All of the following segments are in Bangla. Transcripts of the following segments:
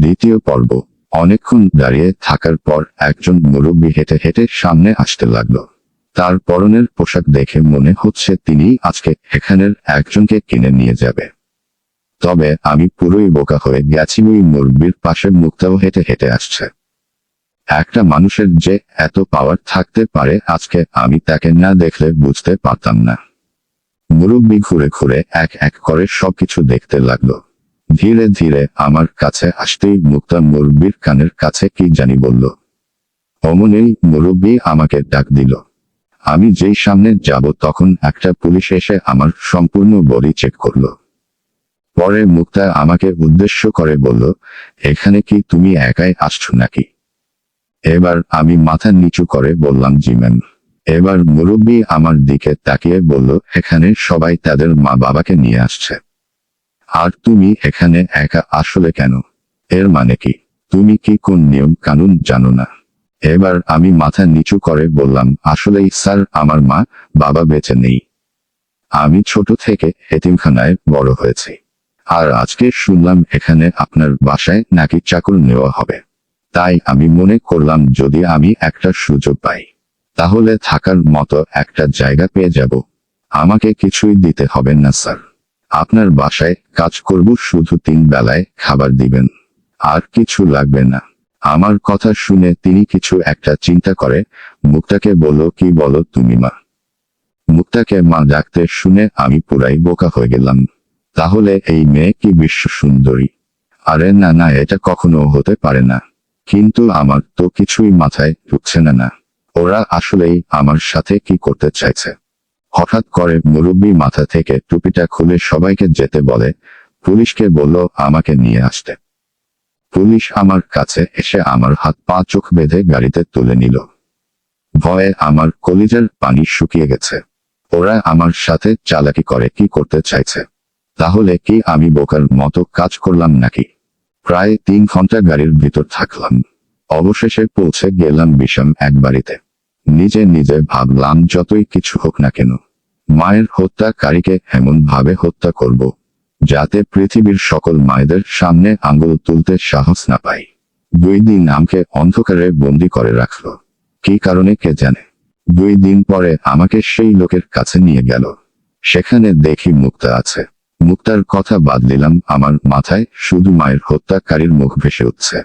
দ্বিতীয় পর্ব। অনেকক্ষণ দাঁড়িয়ে থাকার পর একজন মুরব্বী হেঁটে হেঁটে সামনে আসতে লাগল। তার পরনের পোশাক দেখে মনে হচ্ছে তিনি আজকে এখানের একজনকে কিনে নিয়ে যাবে। তবে আমি পুরোই বোকা হয়ে গেছি, ওই মুরব্বীর পাশে মুক্তাও হেঁটে হেঁটে আসছে। একটা মানুষের যে এত পাওয়ার থাকতে পারে, আজকে আমি তাকে না দেখলে বুঝতে পারতাম না। মুরব্বী ঘুরে ঘুরে এক এক করে সবকিছু দেখতে লাগল। ধীরে ধীরে আমার কাছে আসতেই মুক্তা মুরব্বীর কানের কাছে কি জানি বলল, অমনেই মুরব্বী আমাকে ডাক দিল। আমি যেই সামনে যাব তখন একটা পুলিশ এসে আমার সম্পূর্ণ বডি চেক করল। পরে মুক্তা আমাকে উদ্দেশ্য করে বলল, এখানে কি তুমি একাই আসছো নাকি? এবার আমি মাথা নিচু করে বললাম, জি ম্যাম। এবার মুরব্বী আমার দিকে তাকিয়ে বলল, এখানে সবাই তাদের মা বাবাকে নিয়ে আসছে। আর তুমি এখানে একা আসলে কেন? এর মানে কি? তুমি কি কোন নিয়ম কানুন জানো না? এবার আমি মাথা নিচু করে বললাম, আসলেই স্যার, আমার মা বাবা বেঁচে নেই। আমি ছোট থেকে এতিমখানায় বড় হয়েছি। আর আজকে শুনলাম এখানে আপনার বাসায় নাকি চাকর নেওয়া হবে। তাই আমি মনে করলাম যদি আমি একটা সুযোগ পাই, তাহলে থাকার মতো একটা জায়গা পেয়ে যাব। আমাকে কিছুই দিতে হবে না, স্যার। আপনার বাসায় কাজ করব, শুধু তিন বেলায় খাবার দিবেন। আর কিছু লাগবে না। আমার কথা শুনে তিনি কিছু একটা চিন্তা করে, মুক্তাকে বলল, কি বলো তুমি, মা? মুক্তাকে, মা ডাকতে শুনে আমি পুরাই বোকা হয়ে গেলাম। তাহলে এই মেয়ে কি বিশ্ব সুন্দরী? আরে না না, এটা কখনো হতে পারে না। কিন্তু আমার তো কিছুই মাথায় ঢুকছে না না। ওরা আসলেই আমার সাথে কি করতে চাইছে? হঠাৎ করে মুরব্বী মাথা থেকে টুপিটা খুলে সবাইকে যেতে বলে, পুলিশকে বলল, আমাকে নিয়ে আসতে। পুলিশ আমার কাছে এসে আমার হাত পা চোখ বেঁধে গাড়িতে তুলে নিল। ভয়ে আমার কলিজার পানি শুকিয়ে গেছে। ওরা আমার সাথে চালাকি করে কি করতে চাইছে? তাহলে কি আমি বোকার মতো কাজ করলাম নাকি? প্রায় তিন ঘণ্টা গাড়ির ভিতর থাকলাম। অবশেষে পৌঁছে গেলাম বিষম এক বাড়িতে। নিজে নিজে ভাবলাম যতই কিছু হোক না কেন। মায়ের হত্যাকারীকে এমন ভাবে হত্যা করব, যাতে পৃথিবীর সকল মায়েদের সামনে আঙ্গুল তুলতে সাহস না পাই। দুই দিন আমাকে অন্ধকারে বন্দি করে রাখল। কি কারণে কে জানে? দুই দিন পরে আমাকে সেই লোকের কাছে নিয়ে গেল। সেখানে দেখি মুক্তা আছে। মুক্তার কথা বাদ দিলাম, আমার মাথায় শুধু মায়ের হত্যাকারীর মুখ ভেসে উঠছে।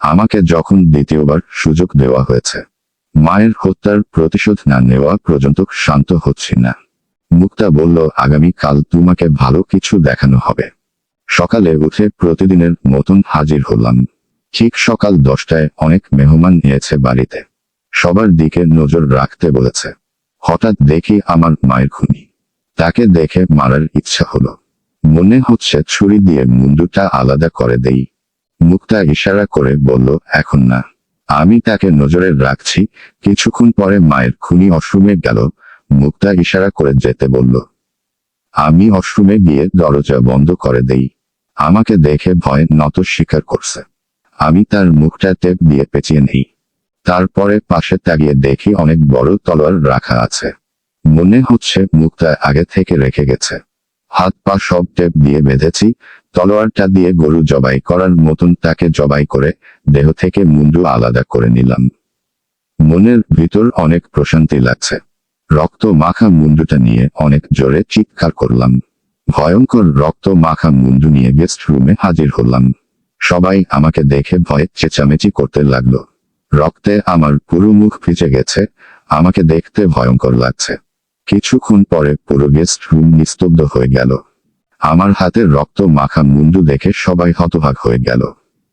আমাকে যখন দ্বিতীয়বার সুযোগ দেওয়া হয়েছে মায়ের হত্যার প্রতিশোধ না নেওয়া পর্যন্ত শান্ত হচ্ছি না। মুক্তা বলল, আগামী কাল তোমাকে ভালো কিছু দেখানো হবে। সকালে উঠে প্রতিদিনের মতন হাজির হলাম। ঠিক সকাল দশটায় অনেক মেহমান নিয়েছে বাড়িতে। সবার দিকে নজর রাখতে বলেছে। হঠাৎ দেখি আমার মায়ের খুনি। তাকে দেখে মারার ইচ্ছা হলো। মনে হচ্ছে ছুরি দিয়ে মুন্ডুটা আলাদা করে দেই। মুক্তা ইশারা করে বলল, এখন না। আমি তাকে নজরে রাখছি। কিছুক্ষণ পরে মায়ের খুনি অশ্রুমে গেল। মুক্তা ইশারা করে যেতে বলল, আমি অশ্রুমে গিয়ে দরজা বন্ধ করে দেই। আমাকে দেখে ভয় নত স্বীকার করছে। আমি তার মুখটা টেপ দিয়ে পেঁচিয়ে নেই। তারপরে পাশে তাগিয়ে দেখি অনেক বড় তলোয়ার রাখা আছে। মনে হচ্ছে মুক্তা আগে থেকে রেখে গেছে। হাত পা সব টেপ দিয়ে বেঁধেছি, তলোয়ারটা দিয়ে গরু জবাই করার মতন তাকে জবাই করে দেহ থেকে মুন্ডু আলাদা করে নিলাম। মনের ভিতর অনেক প্রশান্তি লাগছে। রক্ত মাখা মুন্ডুটা নিয়ে অনেক জোরে চিৎকার করলাম। ভয়ঙ্কর রক্ত মাখা মুন্ডু নিয়ে গেস্ট রুমে হাজির হলাম। সবাই আমাকে দেখে ভয়ে চেঁচামেচি করতে লাগল। রক্তে আমার পুরো মুখ ভিজে গেছে, আমাকে দেখতে ভয়ঙ্কর লাগছে। কিছুক্ষণ পরে পুরো গেস্ট রুম নিস্তব্ধ হয়ে গেল। আমার হাতের রক্ত মাখা মুন্ডু দেখে সবাই হতভাগ হয়ে গেল।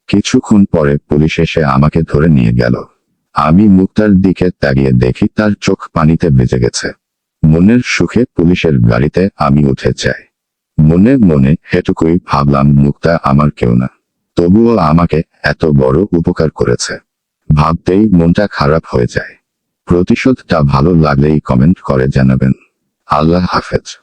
কিছুক্ষণ পরে পুলিশ এসে আমাকে ধরে নিয়ে গেল। আমি মুক্তার দিকে তাকিয়ে দেখি তার চোখ পানিতে ভেজে গেছে। মনের সুখে পুলিশের গাড়িতে আমি উঠে যাই। মনে মনে হেটুকুই ভাবলাম, মুক্তা আমার কেউ না। তবুও আমাকে এত বড় উপকার করেছে। ভাবতেই মনটা খারাপ হয়ে যায়। প্রতিশোধটা ভালো লাগলেই কমেন্ট করে জানাবেন। আল্লাহ হাফেজ।